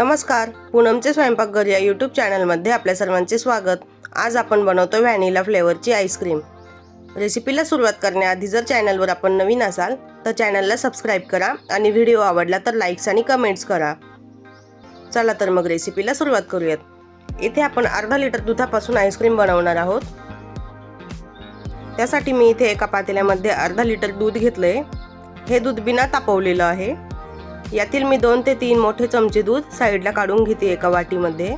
नमस्कार पूनमचे स्वयंपाकघर या यूट्यूब चॅनलमध्ये आपल्या सर्वांचे स्वागत. आज आपण बनवतो व्हॅनिला फ्लेवरची आईस्क्रीम रेसिपीला सुरुवात करण्याआधी जर चॅनलवर आपण नवीन असाल तर चॅनलला सबस्क्राईब करा आणि व्हिडिओ आवडला तर लाईक्स आणि कमेंट्स करा. चला तर मग रेसिपीला सुरुवात करूयात. इथे आपण अर्धा लिटर दुधापासून आईस्क्रीम बनवणार आहोत. त्यासाठी मी इथे एका पातेल्यामध्ये अर्धा लिटर दूध घेतलंय. हे दूध बिना तापवलेलं आहे. यातील मी दोन ते तीन मोठे चमचे दूध साईडला काढून घेते एका वाटीमध्ये.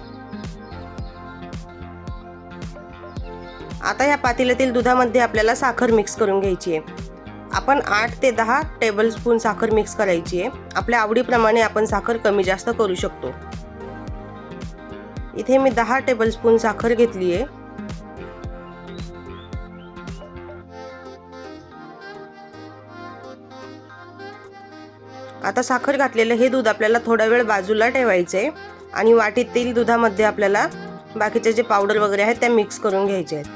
आता या पातेल्यातील दुधामध्ये आपल्याला साखर मिक्स करून घ्यायची आहे. आपण आठ ते दहा टेबलस्पून साखर मिक्स करायची आहे. आपल्या आवडीप्रमाणे आपण साखर कमी जास्त करू शकतो. इथे मी दहा टेबलस्पून साखर घेतली आहे. आता साखर घातलेलं हे दूध आपल्याला थोडा वेळ बाजूला ठेवायचं आहे आणि वाटीतील दुधामध्ये आपल्याला बाकीचे जे पावडर वगैरे आहेत त्या मिक्स करून घ्यायचे आहेत.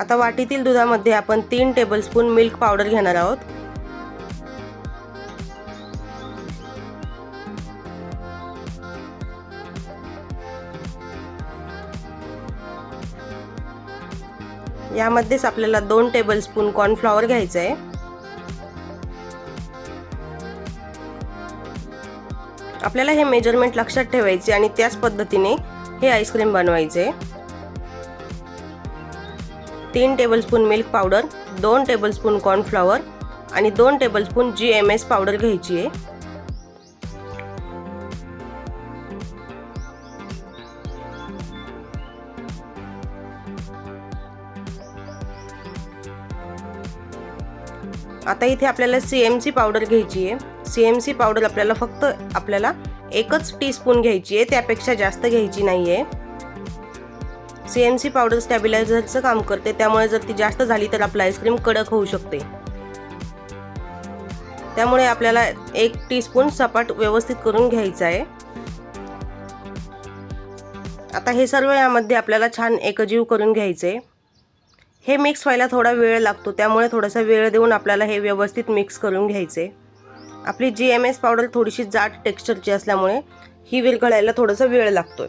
आता वाटीतील दुधामध्ये आपण तीन टेबलस्पून मिल्क पावडर घेणार आहोत. यामध्येच आपल्याला दोन टेबलस्पून कॉर्नफ्लॉवर घ्यायचं आहे आपल्याला हे मेजरमेंट लक्षात ठेवायचे आणि त्याच पद्धतीने हे आईस्क्रीम बनवायचे. तीन टेबलस्पून मिल्क पावडर दोन टेबलस्पून कॉर्नफ्लॉवर आणि दोन tablespoon G M S powder घ्यायची आहे. आता इथे आपल्याला सी एम सी पावडर घ्यायची आहे. सी एम सी पावडर आपल्याला फक्त आपल्याला एकच टीस्पून घ्यायची आहे त्यापेक्षा जास्त घ्यायची नाही आहे सी एम सी पावडर स्टॅबिलायझरचं काम करते त्यामुळे जर ती जास्त झाली तर आपलं आईस्क्रीम कडक होऊ शकते. त्यामुळे आपल्याला एक टीस्पून सपाट व्यवस्थित करून घ्यायचं आहे. आता हे सर्व यामध्ये आपल्याला छान एकजीव करून घ्यायचे. आहे हे मिक्स व्हायला थोडा वेळ लागतो त्यामुळे थोडासा वेळ देऊन आपल्याला हे व्यवस्थित मिक्स करून घ्यायचे. आपली जी एम एस पावडर थोडीशी जाट टेक्स्चरची असल्यामुळे ही विरघळायला थोडासा वेळ लागतोय.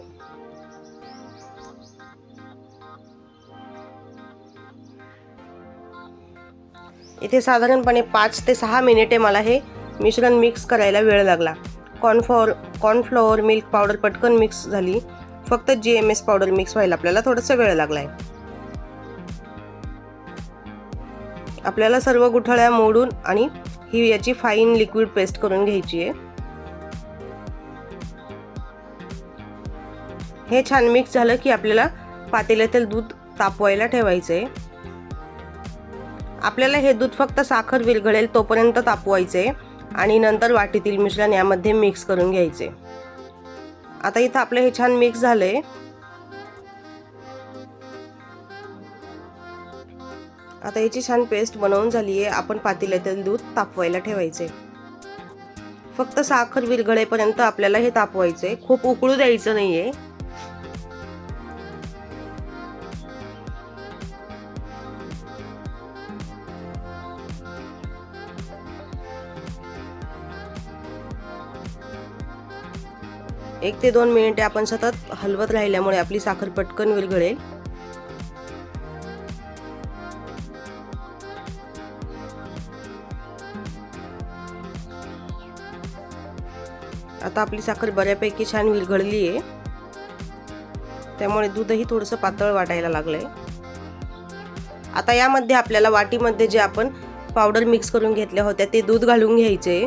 इथे साधारणपणे पाच ते सहा मिनिटे मला हे मिश्रण मिक्स करायला वेळ लागला. कॉर्नफ्लॉवर कॉर्नफ्लॉवर मिल्क पावडर पटकन मिक्स झाली. फक्त G M S powder mix व्हायला आपल्याला थोडासा वेळ लागला आहे आपल्याला सर्व गुठळ्या मोडून आणि ही याची फाईन लिक्विड पेस्ट करून घ्यायची आहे. हे छान मिक्स झालं की आपल्याला पातेल्यातील दूध तापवायला ठेवायचं आहे आपल्याला हे दूध फक्त साखर विरघळेल तोपर्यंत तापवायचे आणि नंतर वाटीतील मिश्रण यामध्ये मिक्स करून घ्यायचे आता इथं आपलं हे छान मिक्स झालंय. आता याची छान पेस्ट बनवून झाली आहे आपण पातेल्यातील दूध तापवायला ठेवायचे फक्त साखर विरघळेपर्यंत आपल्याला हे तापवायचे खूप उकळू द्यायचं नाहीये. एक ते दोन मिनिटे आपण सतत हलवत राहिल्यामुळे आपली साखर पटकन विरघळेल. आता आपली साखर बऱ्यापैकी छान विरघळली आहे. त्यामुळे दूधही थोडंसं पातळ वाटायला लागलं आहे आता यामध्ये आपल्याला वाटीमध्ये जे आपण पावडर मिक्स करून घेतल्या होत्या ते दूध घालून घ्यायचे.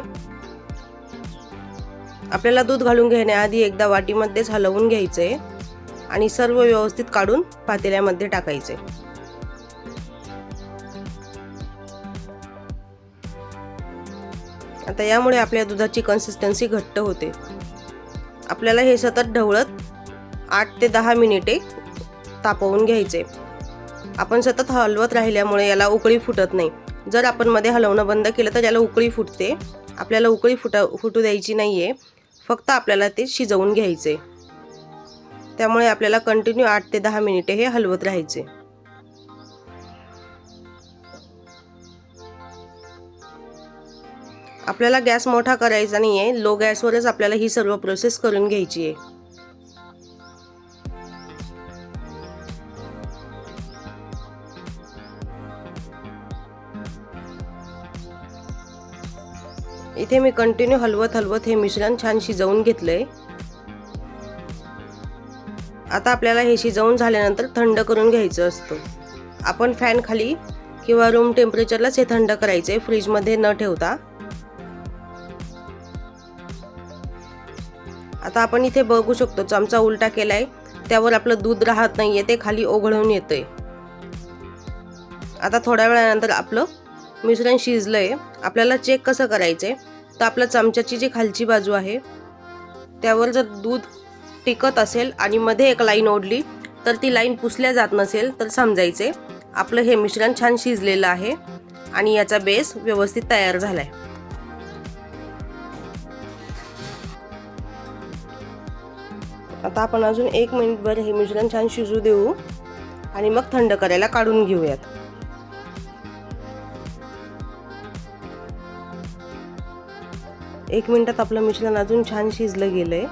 आपल्याला दूध घालून घेण्याआधी एकदा वाटीमध्येच हलवून घ्यायचे आणि सर्व व्यवस्थित काढून पातेल्यामध्ये टाकायचे. आता यामुळे आपल्या दुधाची कन्सिस्टन्सी घट्ट होते. आपल्याला हे सतत ढवळत आठ ते दहा मिनिटे तापवून घ्यायचे. आपण सतत हलवत राहिल्यामुळे याला उकळी फुटत नाही. जर आपण मध्ये हलवणं बंद केलं तर याला उकळी फुटते. आपल्याला उकळी फुटा फुटू द्यायची नाही आहे फक्त आपल्याला ते शिजवून घ्यायचे. त्यामुळे आपल्याला कंटिन्यू आठ ते दहा मिनिटे हे हलवत राहायचे. आपल्याला गॅस मोठा करायचा नाही आहे लो गॅसवरच आपल्याला ही सर्व प्रोसेस करून घ्यायची आहे. इथे मी कंटिन्यू हलवत हलवत हे मिश्रण छान शिजवून घेतलंय. आता आपल्याला हे शिजवून झाल्यानंतर थंड करून घ्यायचं असतं. आपण फॅन खाली किंवा रूम टेम्परेचरलाच हे थंड करायचे फ्रीजमध्ये न ठेवता. आता आपण इथे बघू शकतो चमचा उलटा केलाय. त्यावर आपलं दूध राहत नाहीये ते खाली ओघळून येतंय. आता थोड्या वेळानंतर आपलं मिश्रण शिजलंय. आपल्याला चेक कसं करायचंय? तर आपल्या चमच्याची जी खालची बाजू आहे त्यावर जर दूध टिकत असेल आणि मध्ये एक लाईन ओढली तर ती लाईन पुसल्या जात नसेल तर समजायचे आपलं हे मिश्रण छान शिजलेलं आहे आणि याचा बेस व्यवस्थित तयार झाला आहे आता आपण अजून एक मिनिटभर हे मिश्रण छान शिजू देऊ आणि मग थंड करायला काढून घेऊयात. एक मिनिटात आपलं मिश्रण अजून छान शिजलं गेलंय.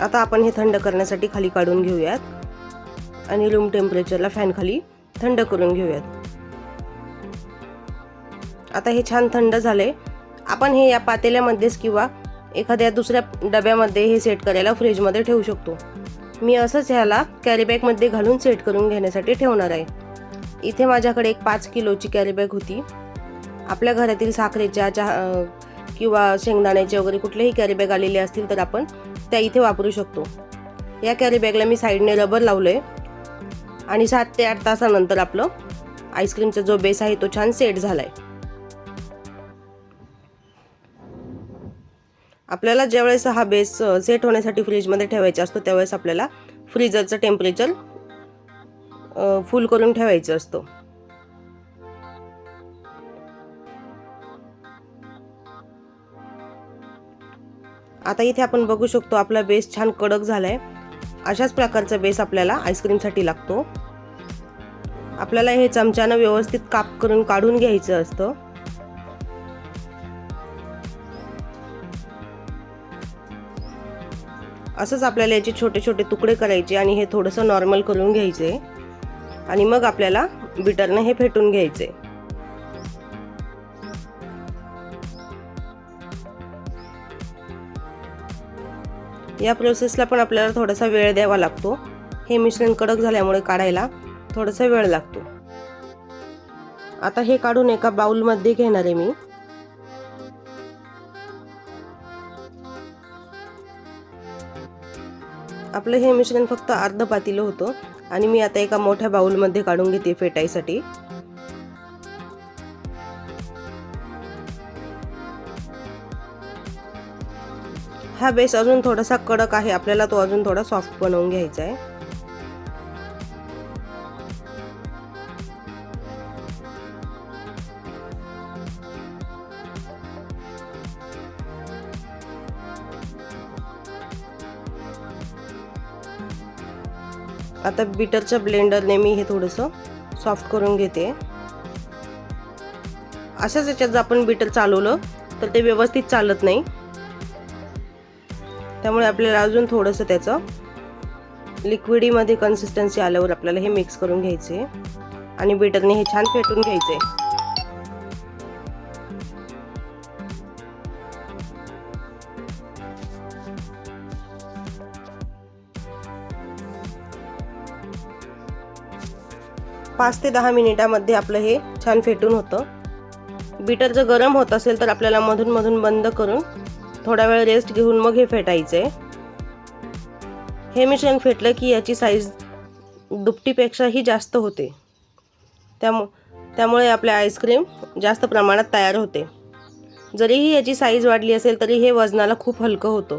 आता आपण हे थंड करण्यासाठी खाली काढून घेऊयात आणि रूम टेम्परेचरला फॅन खाली थंड करून घेऊयात. आता हे छान थंड झाले आपण हे या पातेल्यामध्येच किंवा एखाद्या दुसऱ्या डब्यामध्ये हे सेट करायला फ्रीजमध्ये ठेवू शकतो. मी असंच ह्याला कॅरीबॅगमध्ये घालून सेट करून घेण्यासाठी ठेवणार आहे. इथे माझ्याकडे एक पाच किलोची कॅरीबॅग होती. आपल्या घरातील साखरेच्या चहा किंवा शेंगदाण्याचे वगैरे कुठलेही कॅरीबॅग आलेले असतील तर आपण त्या इथे वापरू शकतो. या कॅरीबॅगला मी साईडने रबर लावलं आहे आणि सात ते आठ तासानंतर आपलं आईस्क्रीमचा जो बेस आहे तो छान सेट झाला आहे आपल्याला ज्यावेळेस हा बेस सेट होण्यासाठी फ्रीजमध्ये ठेवायचा असतो त्यावेळेस आपल्याला फ्रीजरचं टेम्परेचर फुल करून ठेवायचं असतं. आता इथे आपण बघू शकतो आपला बेस छान कडक झालाय. अशाच प्रकारचा बेस आपल्याला आईस्क्रीमसाठी लागतो. आपल्याला हे चमच्यानं व्यवस्थित काप करून काढून घ्यायचं असतं. असंच आपल्याला याचे छोटे छोटे तुकडे करायचे आणि हे थोडंसं नॉर्मल करून घ्यायचे. आणि मग आपल्याला बिटरनं हे फेटून घ्यायचे. या प्रोसेसला पण आपल्याला थोडासा वेळ द्यावा लागतो. हे मिश्रण कडक झाल्यामुळे काढायला थोडासा वेळ लागतो. आता हे काढून एका बाउलमध्ये घेणार आहे मी. आपलं हे मिश्रण फक्त अर्ध पातीलं होतं आणि मी आता एका मोठ्या बाऊलमध्ये काढून घेते फेटाईसाठी हा बेस अजून थोडासा कडक आहे. आपल्याला तो अजून थोडा सॉफ्ट बनवून घ्यायचा आहे. आता बिटरच्या ब्लेंडरने मी हे थोडंसं सॉफ्ट करून घेते. अशाच याच्यात जर आपण बिटर चालवलं तर ते व्यवस्थित चालत नाही. त्यामुळे आपल्याला अजून थोडंसं त्याचं लिक्विडीमध्ये कन्सिस्टन्सी आल्यावर आपल्याला हे मिक्स करून घ्यायचे. आणि बिटरने हे छान फेटून घ्यायचे. पाच ते दहा मिनिटामध्ये आपलं हे छान फेटून होतं. बीटर जर गरम होत असेल तर आपल्याला मधून मधून बंद करून थोडा वेळ रेस्ट घेऊन मग हे फेटायचं. आहे हे मिश्रण फेटलं की याची साईज दुपटीपेक्षाही जास्त होते. त्यामु त्यामुळे आपले आईस्क्रीम जास्त प्रमाणात तयार होते. जरीही याची साईज वाढली असेल तरी हे वजनाला खूप हलकं होतं.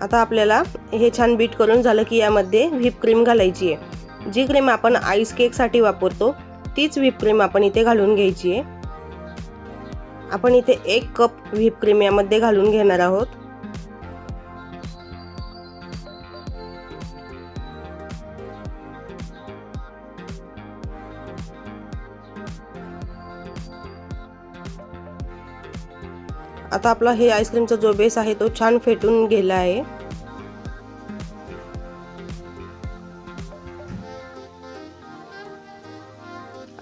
आता आपल्याला हे छान बीट करून झालं की यामध्ये व्हीप क्रीम घालायची आहे. जी क्रीम आपण आईस केकसाठी वापरतो तीच व्हीप क्रीम आपण इथे घालून घ्यायची आहे. आपण इथे एक कप व्हीप क्रीम यामध्ये घालून घेणार आहोत. आता आपला हे आईस्क्रीमचा जो बेस आहे तो छान फेटून गेला आहे.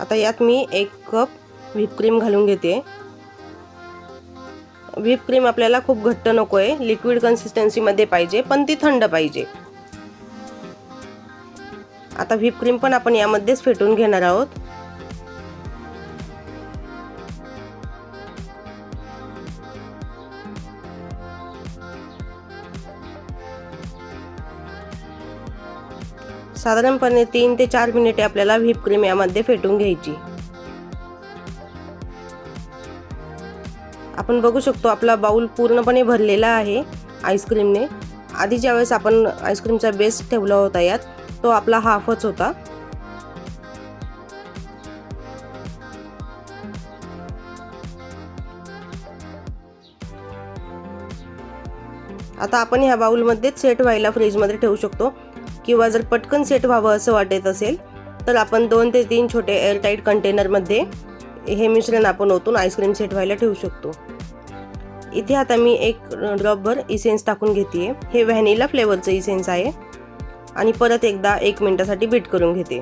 आता यात मी एक कप व्हिपक्रीम घालून घेते. व्हिपक्रीम आपल्याला खूप घट्ट नको आहे लिक्विड कन्सिस्टन्सीमध्ये पाहिजे पण ती थंड पाहिजे. आता व्हिपक्रीम पण आपण यामध्येच फेटून घेणार आहोत. साधारणपणे तीन ते चार मिनिटे आपल्याला व्हीप क्रीम यामध्ये फेटून घ्यायची. आपण बघू शकतो आपला बाऊल पूर्णपणे भरलेला आहे आईस्क्रीमने आधी ज्यावेळेस आपण आईस्क्रीमचा बेस ठेवला होता यात तो आपला हाफच होता. आता आपण ह्या बाउलमध्येच सेट व्हायला फ्रीजमध्ये ठेवू शकतो. किंवा जर पटकन सेट व्हावं असं वाटत असेल तर आपण दोन ते तीन छोटे एअरटाईट कंटेनरमध्ये हे मिश्रण आपण ओतून आईस्क्रीम सेट व्हायला ठेवू शकतो. इथे आता मी एक ड्रॉपभर इसेन्स टाकून घेते हे व्हॅनिला फ्लेवरचं इसेन्स आहे. आणि परत एकदा एक मिनटासाठी बीट करून घेते.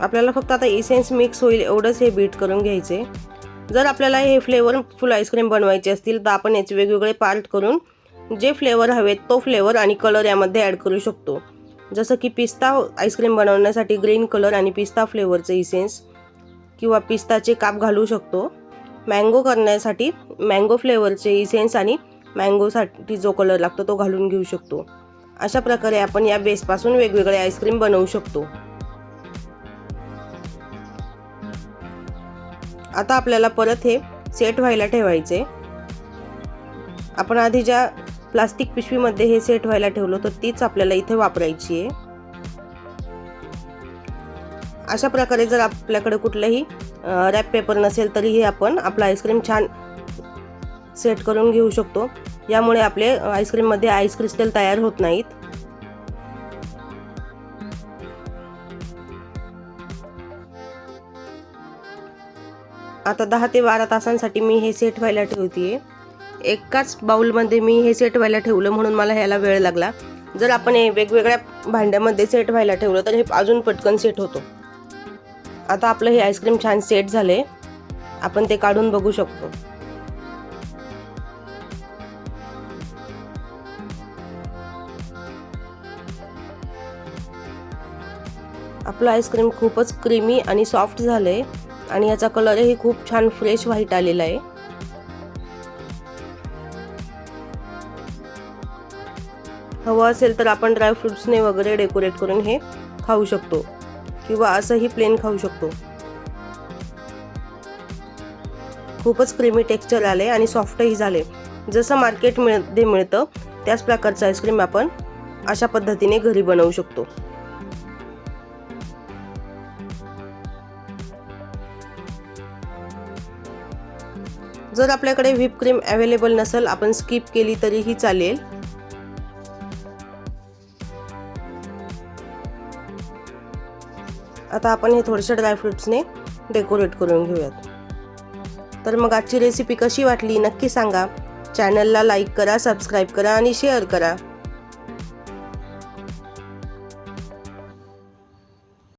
आपल्याला फक्त आता इसेन्स मिक्स होईल एवढंच हे बीट करून घ्यायचे जर आपल्याला हे फ्लेवर फुल आईस्क्रीम बनवायचे असतील तर आपण याचे वेगवेगळे पार्ट करून जे फ्लेवर हवेत तो फ्लेवर आणि कलर यामध्ये ॲड करू शकतो. जसं की पिस्ता आईस्क्रीम बनवण्यासाठी ग्रीन कलर आणि पिस्ता फ्लेवरचे इसेन्स किंवा पिस्ताचे काप घालू शकतो. मँगो करण्यासाठी मँगो फ्लेवरचे इसेन्स आणि मँगोसाठी जो कलर लागतो तो घालून घेऊ शकतो. अशा प्रकारे आपण या बेसपासून वेगवेगळे आईस्क्रीम बनवू शकतो. आता आपल्याला परत हे सेट व्हायला ठेवायचे. आपण आधी ज्या प्लास्टिक पिशवीमध्ये हे सेट व्हायला ठेवलं तर तीच आपल्याला इथे वापरायची आहे. अशा प्रकारे जर आपल्याकडे कुठलंही रॅप पेपर नसेल तरीही आपण आपलं आईस्क्रीम छान सेट करून घेऊ शकतो. यामुळे आपले आईस्क्रीममध्ये आईस क्रिस्टल तयार होत नाहीत. आता दहा ते बारा तासांसाठी मी हे सेट व्हायला ठेवते एकाच बाउलमध्ये मी हे सेट व्हायला ठेवलं म्हणून मला ह्याला वेळ लागला. जर आपण हे वेगवेगळ्या भांड्यामध्ये सेट व्हायला ठेवलं तर हे अजून पटकन सेट होतो. आता आपलं हे आईस्क्रीम छान सेट झाले आपण ते काढून बघू शकतो. आपलं आईस्क्रीम खूपच क्रीमी आणि सॉफ्ट झालं आहे आणि याचा कलरही खूप छान फ्रेश व्हाईट आलेला आहे. हवं असेल तर आपण ड्रायफ्रुट्सने वगैरे डेकोरेट करून हे खाऊ शकतो. किंवा असंही प्लेन खाऊ शकतो. खूपच क्रीमी टेक्स्चर आले आणि सॉफ्टही झाले जसं मार्केटमध्ये मिळतं त्याच प्रकारचं आईस्क्रीम आपण अशा पद्धतीने घरी बनवू शकतो. जर आपल्याकडे व्हीप क्रीम अवेलेबल नसेल आपण स्किप केली तरीही चालेल. आता आपण हे थोडेसे ड्रायफ्रुट्सने डेकोरेट करून घेऊयात. तर मग आजची रेसिपी कशी वाटली नक्की सांगा. चॅनलला लाईक करा सबस्क्राईब करा आणि शेअर करा.